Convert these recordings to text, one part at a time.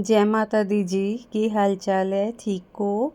ਜੈ ਮਾਤਾ ਦੀ ਜੀ, ਕੀ ਹਾਲ ਚਾਲ ਹੈ? ਠੀਕ ਹੋ?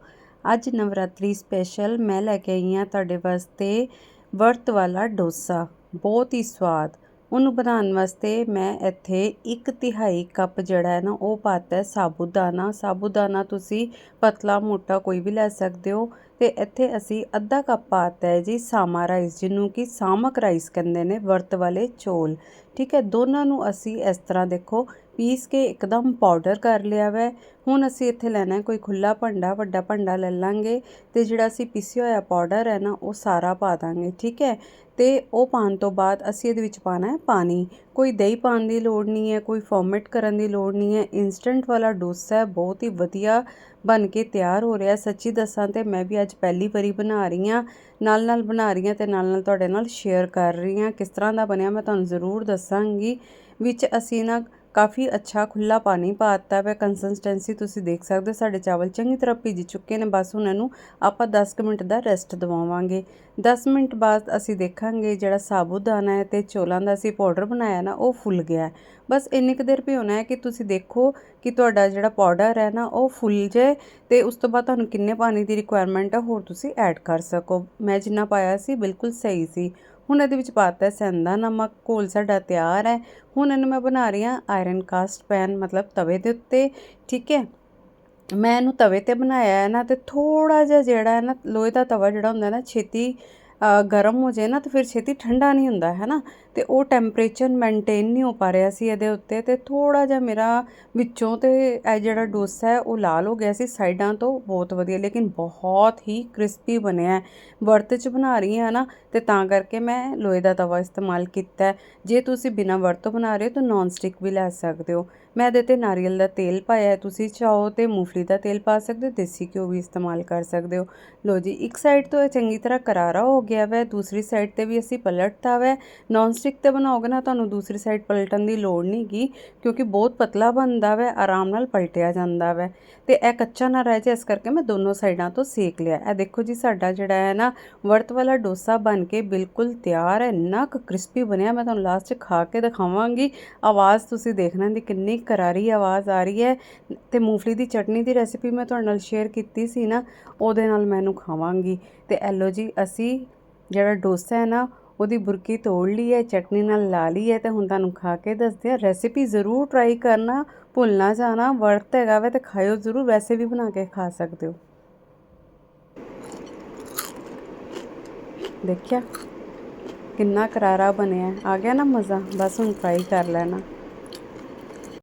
ਅੱਜ ਨਵਰਾਤਰੀ ਸਪੈਸ਼ਲ ਮੈਂ ਲੈ ਕੇ ਆਈ ਹਾਂ ਤੁਹਾਡੇ ਵਾਸਤੇ ਵਰਤ ਵਾਲਾ ਡੋਸਾ। ਬਹੁਤ ਹੀ ਸਵਾਦ। ਉਹਨੂੰ ਬਣਾਉਣ ਵਾਸਤੇ ਮੈਂ ਇੱਥੇ ਇੱਕ ਤਿਹਾਈ ਕੱਪ ਜਿਹੜਾ ਹੈ ਨਾ, ਉਹ ਪਾਤਾ ਹੈ ਸਾਬੂਦਾਨਾ। ਸਾਬੂਦਾਨਾ ਤੁਸੀਂ ਪਤਲਾ ਮੋਟਾ ਕੋਈ ਵੀ ਲੈ ਸਕਦੇ ਹੋ। ਤੇ ਇੱਥੇ ਅਸੀਂ ਅੱਧਾ ਕੱਪ ਪਾਤਾ ਹੈ ਜੀ ਸਾਮਾ ਰਾਈਸ, ਜਿਹਨੂੰ ਕਿ ਸਾਮਕ ਰਾਈਸ ਕਹਿੰਦੇ ਨੇ, ਵਰਤ ਵਾਲੇ ਚੋਲ। ਠੀਕ ਹੈ, ਦੋਨਾਂ ਨੂੰ ਅਸੀਂ ਇਸ ਤਰ੍ਹਾਂ ਦੇਖੋ, ਪੀਸ ਕੇ ਇੱਕਦਮ ਪਾਊਡਰ ਕਰ ਲਿਆ ਵੈ। ਹੁਣ ਅਸੀਂ ਇੱਥੇ ਲੈਣਾ ਕੋਈ ਖੁੱਲਾ ਭਾਂਡਾ, ਵੱਡਾ ਭਾਂਡਾ ਲੈ ਲਾਂਗੇ ਤੇ ਜਿਹੜਾ ਅਸੀਂ ਪੀਸਿਆ ਹੋਇਆ ਪਾਊਡਰ ਹੈ ਨਾ, ਉਹ ਸਾਰਾ ਪਾ ਦਾਂਗੇ। ਠੀਕ ਹੈ, ਤੇ ਉਹ ਪਾਉਣ ਤੋਂ ਬਾਅਦ ਅਸੀਂ ਇਹਦੇ ਵਿੱਚ ਪਾਣਾ ਹੈ ਪਾਣੀ। ਕੋਈ ਦਹੀਂ ਪਾਉਣ ਦੀ ਲੋੜ ਨਹੀਂ ਹੈ, ਕੋਈ ਫਰਮੈਂਟ ਕਰਨ ਦੀ ਲੋੜ ਨਹੀਂ ਹੈ। ਇਨਸਟੈਂਟ ਵਾਲਾ ਡੋਸਾ ਹੈ, ਬਹੁਤ ਹੀ ਵਧੀਆ ਬਣ ਕੇ ਤਿਆਰ ਹੋ ਰਿਹਾ ਸੱਚੀ ਦੱਸਾਂ ਤੇ ਮੈਂ ਵੀ ਅੱਜ ਪਹਿਲੀ ਵਾਰੀ ਬਣਾ ਰਹੀ ਹਾਂ। ਨਾਲ ਨਾਲ ਬਣਾ ਰਹੀ ਹਾਂ ਤੇ ਨਾਲ ਨਾਲ ਤੁਹਾਡੇ ਨਾਲ ਸ਼ੇਅਰ ਕਰ ਰਹੀ ਹਾਂ। ਕਿਸ ਤਰ੍ਹਾਂ ਦਾ ਬਣਿਆ ਮੈਂ ਤੁਹਾਨੂੰ ਜ਼ਰੂਰ ਦੱਸਾਂਗੀ। ਵਿੱਚ ਅਸੀਂ ਨਾ ਕਾਫੀ ਅੱਛਾ ਖੁੱਲਾ ਪਾਣੀ ਪਾਤਾ ਹੈ ਕੰਸਿਸਟੈਂਸੀ ਤੁਸੀਂ ਦੇਖ ਸਕਦੇ ਹੋ, ਸਾਡੇ ਚਾਵਲ ਚੰਗੀ ਤਰ੍ਹਾਂ ਭਿੱਜ ਚੁੱਕੇ ਨੇ, ਬਸ ਹੁਣ ਇਹਨੂੰ ਆਪਾਂ 10 ਮਿੰਟ ਦਾ ਰੈਸਟ ਦਵਾਵਾਂਗੇ। 10 ਮਿੰਟ ਬਾਅਦ ਅਸੀਂ ਦੇਖਾਂਗੇ ਜਿਹੜਾ ਸਾਬੂਦਾਨਾ ਹੈ ਤੇ ਚੋਲਾਂ ਦਾ ਅਸੀਂ ਪਾਊਡਰ ਬਣਾਇਆ ਨਾ, ਉਹ ਫੁੱਲ ਗਿਆ ਬਸ ਇੰਨੀ ਕੁ ਦੇਰ ਭਿਉਣਾ ਹੈ ਕਿ ਤੁਸੀਂ ਦੇਖੋ ਕਿ ਤੁਹਾਡਾ ਜਿਹੜਾ ਪਾਊਡਰ ਹੈ ਨਾ, ਉਹ ਫੁੱਲ ਜਾਏ ਤੇ ਉਸ ਤੋਂ ਬਾਅਦ ਤੁਹਾਨੂੰ ਕਿੰਨੇ ਪਾਣੀ ਦੀ ਰਿਕੁਆਇਰਮੈਂਟ ਹੈ, ਹੋਰ ਤੁਸੀਂ ਐਡ ਕਰ ਸਕੋ। ਮੈਂ ਜਿੰਨਾ ਪਾਇਆ ਸੀ, ਬਿਲਕੁਲ ਸਹੀ ਸੀ। ਹੁਣ ਇਹਦੇ ਵਿੱਚ ਪਾਤਾ ਸੈਂਦਾ ਨਮਕ, ਘੋਲ ਸਾਡਾ ਤਿਆਰ ਹੈ। ਹੁਣ ਇਹਨੂੰ ਮੈਂ ਬਣਾ ਰਹੀ ਹਾਂ ਆਇਰਨ ਕਾਸਟ ਪੈਨ ਮਤਲਬ ਤਵੇ ਦੇ ਉੱਤੇ, ਠੀਕ ਹੈ? ਮੈਂ ਇਹਨੂੰ ਤਵੇ ਤੇ ਬਣਾਇਆ ਹੈ ਨਾ ਤੇ ਥੋੜਾ ਜਿਹਾ ਜਿਹੜਾ ਹੈ ਨਾ ਲੋਹੇ ਦਾ ਤਵਾ ਜਿਹੜਾ ਹੁੰਦਾ ਨਾ ਛੇਤੀ ਗਰਮ ਹੋ ਜਾਏ ਨਾ ਤਾਂ ਫਿਰ ਛੇਤੀ ਠੰਡਾ ਨਹੀਂ ਹੁੰਦਾ, ਹੈ ਨਾ? ਤੇ ਉਹ ਟੈਂਪਰੇਚਰ ਮੇਨਟੇਨ ਨਹੀਂ ਹੋ ਪਾ ਰਿਹਾ ਸੀ ਇਹਦੇ ਉੱਤੇ ਤੇ ਥੋੜਾ ਜਿਹਾ ਮੇਰਾ ਵਿੱਚੋਂ ਤੇ ਇਹ ਜਿਹੜਾ ਡੋਸਾ ਹੈ ਉਹ ਲਾਲ ਹੋ ਗਿਆ ਸੀ, ਸਾਈਡਾਂ ਤੋਂ ਬਹੁਤ ਵਧੀਆ, ਲੇਕਿਨ ਬਹੁਤ ਹੀ ਕ੍ਰਿਸਪੀ ਬਣਿਆ ਵਰਤ 'ਚ ਬਣਾ ਰਹੀ ਹਾਂ ਨਾ, ਤੇ ਤਾਂ ਕਰਕੇ ਮੈਂ ਲੋਹੇ ਦਾ ਤਵਾ ਇਸਤੇਮਾਲ ਕੀਤਾ ਜੇ ਤੁਸੀਂ ਬਿਨਾ ਵਰਤੋਂ ਬਣਾ ਰਹੇ ਹੋ ਤਾਂ ਨੌਨ ਸਟਿਕ ਵੀ ਲੈ ਸਕਦੇ ਹੋ। ਮੈਂ ਇਹਦੇ ਤੇ ਨਾਰੀਅਲ ਦਾ ਤੇਲ ਪਾਇਆ ਤੁਸੀਂ ਚਾਹੋ ਤੇ ਮੂੰਗਫਲੀ ਦਾ ਤੇਲ ਪਾ ਸਕਦੇ ਹੋ, ਦੇਸੀ ਘਿਓ ਵੀ ਇਸਤੇਮਾਲ ਕਰ ਸਕਦੇ ਹੋ। ਲੋ ਜੀ, ਇੱਕ ਸਾਈਡ ਤੋਂ ਇਹ ਚੰਗੀ ਤਰ੍ਹਾਂ ਕਰਾਰਾ ਹੋ ਗਿਆ ਵੈ, ਦੂਸਰੀ ਸਾਈਡ ਤੇ ਵੀ ਅਸੀਂ ਪਲਟਤਾ ਵੈ। ਨੌਨ ਸਟਿਕ ਤੇ ਬਣਾਓਗੇ ਨਾ, ਤੁਹਾਨੂੰ ਦੂਸਰੀ ਸਾਈਡ ਪਲਟਣ ਦੀ ਲੋੜ ਨਹੀਂਗੀ ਕਿਉਂਕਿ ਬਹੁਤ ਪਤਲਾ ਬਣਦਾ ਵੈ, ਆਰਾਮ ਨਾਲ ਪਲਟਿਆ ਜਾਂਦਾ ਵੈ। ਤੇ ਇਹ ਕੱਚਾ ਨਾ ਰਹਿ ਜਾਏ, ਇਸ ਕਰਕੇ ਮੈਂ ਦੋਨੋਂ ਸਾਈਡਾਂ ਤੋਂ ਸੇਕ ਲਿਆ। ਇਹ ਦੇਖੋ ਜੀ, ਸਾਡਾ ਜਿਹੜਾ ਹੈ ਨਾ, ਵਰਤ ਵਾਲਾ ਡੋਸਾ ਬਣ ਕੇ ਬਿਲਕੁਲ ਤਿਆਰ ਹੈ, ਇੰਨਾ ਕੁ ਕ੍ਰਿਸਪੀ ਬਣਿਆ, ਮੈਂ ਤੁਹਾਨੂੰ ਲਾਸਟ 'ਚ ਖਾ ਕੇ ਦਿਖਾਵਾਂਗੀ। ਆਵਾਜ਼ ਤੁਸੀਂ ਦੇਖਣਾ ਦੀ ਕਿੰਨੀ ਕਰਾਰੀ ਆਵਾਜ਼ ਆ ਰਹੀ ਹੈ। ਤੇ ਮੂੰਗਫਲੀ ਦੀ ਚਟਨੀ ਦੀ ਰੈਸਿਪੀ ਮੈਂ ਤੁਹਾਡੇ ਨਾਲ ਸ਼ੇਅਰ ਕੀਤੀ ਸੀ ਨਾ, ਉਹਦੇ ਨਾਲ ਮੈਨੂੰ ਖਾਵਾਂਗੀ। ਤੇ ਐਲੋ ਜੀ, ਅਸੀਂ ਜਿਹੜਾ ਡੋਸਾ ਹੈ ਨਾ, ਉਹਦੀ ਬੁਰਕੀ ਤੋੜ ਲਈ ਹੈ, ਚਟਨੀ ਨਾਲ ਲਾ ਲਈ ਹੈ ਤੇ ਹੁਣ ਤੁਹਾਨੂੰ ਖਾ ਕੇ ਦੱਸਦੇ ਆ ਰੈਸਿਪੀ ਜ਼ਰੂਰ ਟਰਾਈ ਕਰਨਾ, ਭੁੱਲਣਾ ਜਾਣਾ, ਵਰਤ ਹੈਗਾ ਵੇ ਤੇ ਖਾਇਓ ਜ਼ਰੂਰ, ਵੈਸੇ ਵੀ ਬਣਾ ਕੇ ਖਾ ਸਕਦੇ ਹੋ। ਦੇਖਿਆ, ਕਿੰਨਾ ਕਰਾਰਾ ਬਣਿਆ। ਆ ਗਿਆ ਨਾ ਮਜ਼ਾ, ਬਸ ਹੁਣ ਟਰਾਈ ਕਰ ਲੈਣਾ।